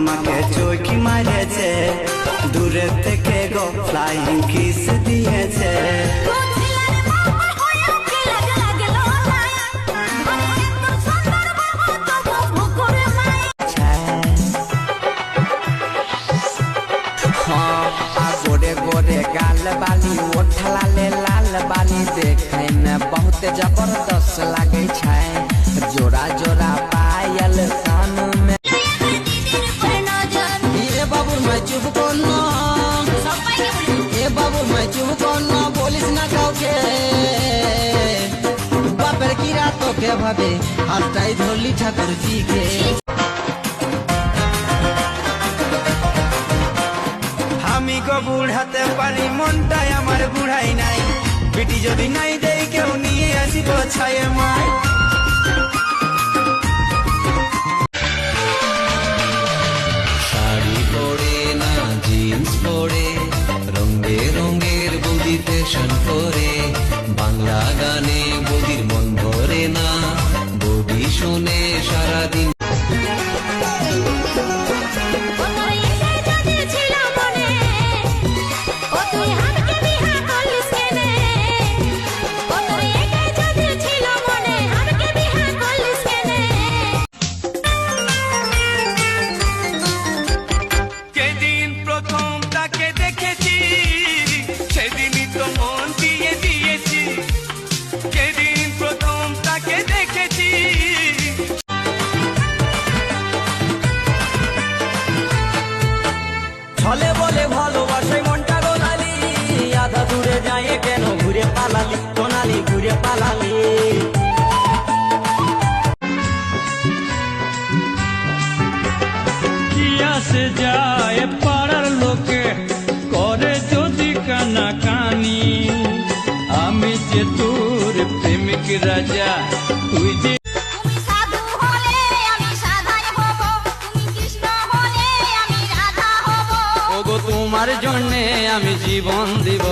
আমাকে চোখি মারেছে। দূরে থেকে গো ফ্লাইং কিস দিয়েছে। বহুত জবরদস্ত লাগে ছায় চুপ কর এ বাবু মাই চুপ কর না বলিস না কাউকে। বাপের কিরা তোকে ভাবে হাতটাই ধরলি ঠাকুর ঠাকুরজিকে। আমি গো বুড়াতে পারি, মনটাই আমার বুড়াই নাই। পিটি যদি নাই দেই, কেউ নিয়ে আসিব ছায়ে মায়। আসে যায় পাড়ার লোকে করে যদি কানা কানি আমি যে তোর প্রেমিক রাজা তুই যে ওগো তোমার জন্যে আমি জীবন দিব।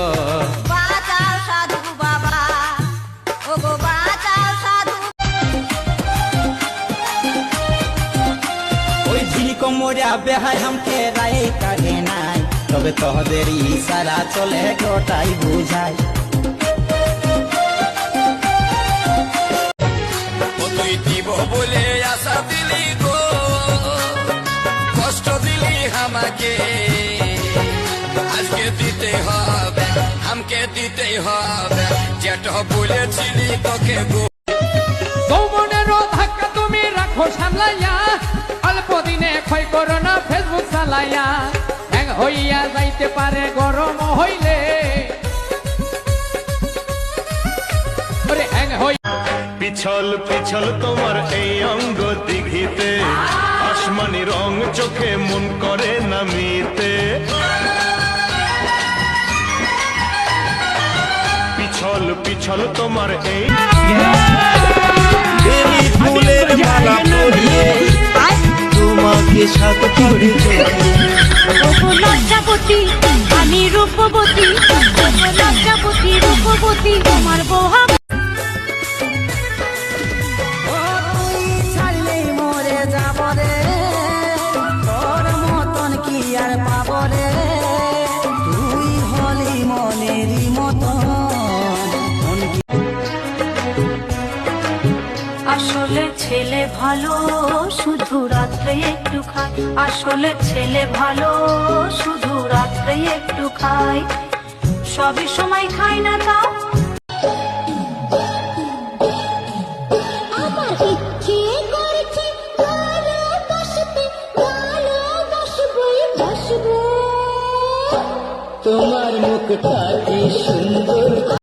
কোমরা বেহায় হামকে রায় কাহে নাই। তবে তোহদের ইশারা চলে গোটাই বুঝায় তুই দিব বলে আশা দিলি গো। কষ্ট দিলি আমাকে। আজকে দিতে হবে আমাকে দিতে হবে। যেটা বলেছিলি তোকে গো। যৌবনেরও ধাক্কা তুমি রাখো সামলাইয়া। অল্প দিনে ক্ষয় করো না ফেসবুক চালাইয়া। হ্যাং হইয়া যাইতে পারে, গরম হইলে। পিছল পিছল তোমার এই অঙ্গ দিঘিতে। আসমানি রং চোখে মন করে নামিতে পিছল পিছল তোমার এই তোমাকে সাথে করে লজ্জাপতি আমি রূপবতী লজ্জাপতি রূপবতী তোমার বহা ছেলে ভালো শুধু রাত্রে একটু খায়। আসলে ছেলে ভালো শুধু রাত্রে একটু খায়। সবই সময় খায় না বাসবো। তোমার মুখটা কি সুন্দর?